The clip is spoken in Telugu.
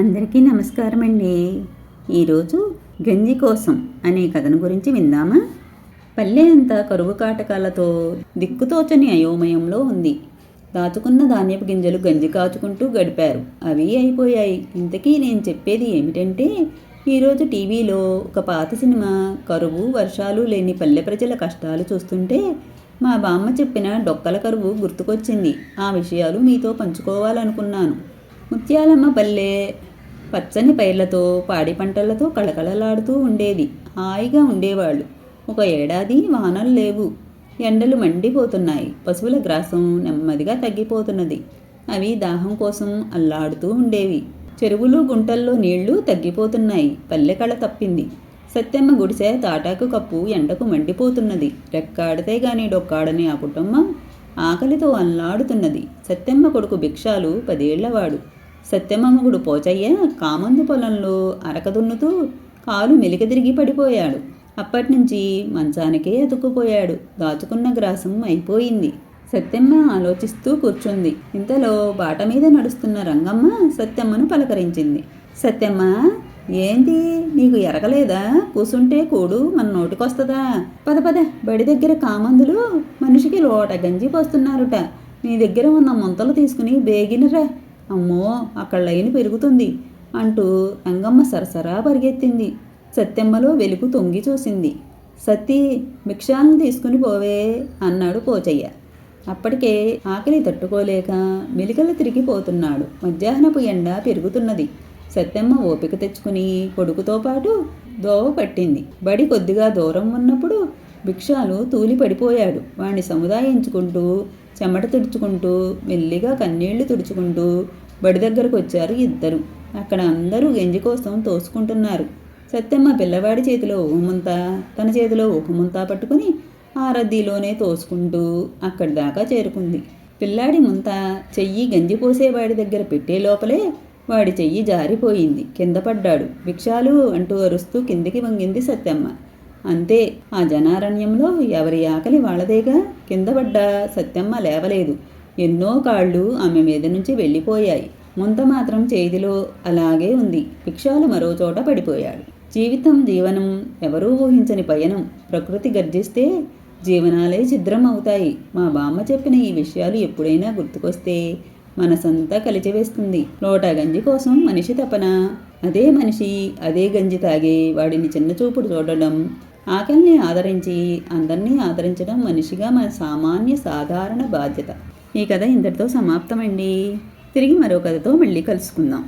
అందరికీ నమస్కారం అండి ఈరోజు గంజి కోసం అనే కథను గురించి విందామా? పల్లె అంతా కరువు కాటకాలతో దిక్కుతోచని అయోమయంలో ఉంది. దాచుకున్న ధాన్యపు గింజలు గంజి కాచుకుంటూ గడిపారు. అవి అయిపోయాయి. ఇంతకీ నేను చెప్పేది ఏమిటంటే ఈరోజు టీవీలో ఒక పాత సినిమా కరువు వర్షాలు లేని పల్లె ప్రజల కష్టాలు చూస్తుంటే మా బామ్మ చెప్పిన డొక్కల కరువు గుర్తుకొచ్చింది. ఆ విషయాలు మీతో పంచుకోవాలనుకున్నాను. ముత్యాలమ్మ పల్లె పచ్చని పైర్లతో పాడి పంటలతో కళకళలాడుతూ ఉండేది. హాయిగా ఉండేవాళ్ళు. ఒక ఏడాది వానలు లేవు. ఎండలు మండిపోతున్నాయి. పశువుల గ్రాసం నెమ్మదిగా తగ్గిపోతున్నది. అవి దాహం కోసం అల్లాడుతూ ఉండేవి. చెరువులు గుంటల్లో నీళ్ళు తగ్గిపోతున్నాయి. పల్లె కళ తప్పింది. సత్యమ్మ గుడిసె తాటాకు కప్పు ఎండకు మండిపోతున్నది. రెక్కాడితే గాని డొక్కాడని ఆ కుటుంబం ఆకలితో అల్లాడుతున్నది. సత్యమ్మ కొడుకు భిక్షాలు పదేళ్ళవాడు. సత్యమామగుడు పోచయ్య కామందు పొలంలో అరకదున్నుతూ కాలు మెలికదిరిగి పడిపోయాడు. అప్పటినుంచి మంచానికే అతుక్కుపోయాడు. దాచుకున్న గ్రాసం అయిపోయింది. సత్యమ్మ ఆలోచిస్తూ కూర్చుంది. ఇంతలో బాట మీద నడుస్తున్న రంగమ్మ సత్యమ్మను పలకరించింది. సత్యమ్మ ఏంటి? నీకు ఎరగలేదా? కూసుంటే కూడు మన నోటికొస్తుందా? పద పద. బడి దగ్గర కామందులు మనిషికి లోట గంజి పోస్తున్నారుట. నీ దగ్గర ఉన్న ముంతలు తీసుకుని బేగినరా. అమ్మో అక్కడ లైన్ పెరుగుతుంది అంటూ రంగమ్మ సరసరా పరిగెత్తింది. సత్యమ్మలో వెలుగు తొంగి చూసింది. సతీ భిక్షాలను తీసుకుని పోవే అన్నాడు పోచయ్య. అప్పటికే ఆకలి తట్టుకోలేక మెలికలు తిరిగిపోతున్నాడు. మధ్యాహ్నపు ఎండ పెరుగుతున్నది. సత్యమ్మ ఓపిక తెచ్చుకుని కొడుకుతో పాటు దోవ పట్టింది. బడి కొద్దిగా దూరం ఉన్నప్పుడు భిక్షాలు తూలి పడిపోయాడు. వాణ్ణి సముదాయించుకుంటూ చెమట తుడుచుకుంటూ మెల్లిగా కన్నీళ్ళు తుడుచుకుంటూ బడి దగ్గరకు వచ్చారు ఇద్దరు. అక్కడ అందరూ గంజి కోసం తోసుకుంటున్నారు. సత్యమ్మ పిల్లవాడి చేతిలో ఊహముంత తన చేతిలో ఊహముంత పట్టుకుని ఆ రద్దీలోనే తోసుకుంటూ అక్కడి దాకా చేరుకుంది. పిల్లాడి ముంత చెయ్యి గంజి పోసేవాడి దగ్గర పెట్టే లోపలే వాడి చెయ్యి జారిపోయింది. కింద పడ్డాడు. భిక్షాలు అంటూ అరుస్తూ కిందికి వంగింది సత్యమ్మ. అంతే. ఆ జనారణ్యంలో ఎవరి ఆకలి వాళ్ళదేగా? కిందపడ్డ సత్యమ్మ లేవలేదు. ఎన్నో కాళ్ళు ఆమె మీద నుంచి వెళ్ళిపోయాయి. ముంత మాత్రం చేతిలో అలాగే ఉంది. భిక్షాలు మరో చోట పడిపోయాడు. జీవితం జీవనం ఎవరూ ఊహించని పయనం. ప్రకృతి గర్జిస్తే జీవనాలే ఛిద్రం అవుతాయి మా బామ్మ చెప్పిన ఈ విషయాలు ఎప్పుడైనా గుర్తుకొస్తే మనసంతా కలిచివేస్తుంది లోటా గంజి కోసం మనిషి తపన. అదే మనిషి అదే గంజి తాగే వాడిని చిన్న చూపుడు చూడడం ఆకలిని ఆదరించి అందరినీ ఆదరించడం మనిషిగా మన సామాన్య సాధారణ బాధ్యత. ఈ కథ ఇంతటితో సమాప్తమండి. తిరిగి మరో కథతో మళ్ళీ కలుసుకుందాం.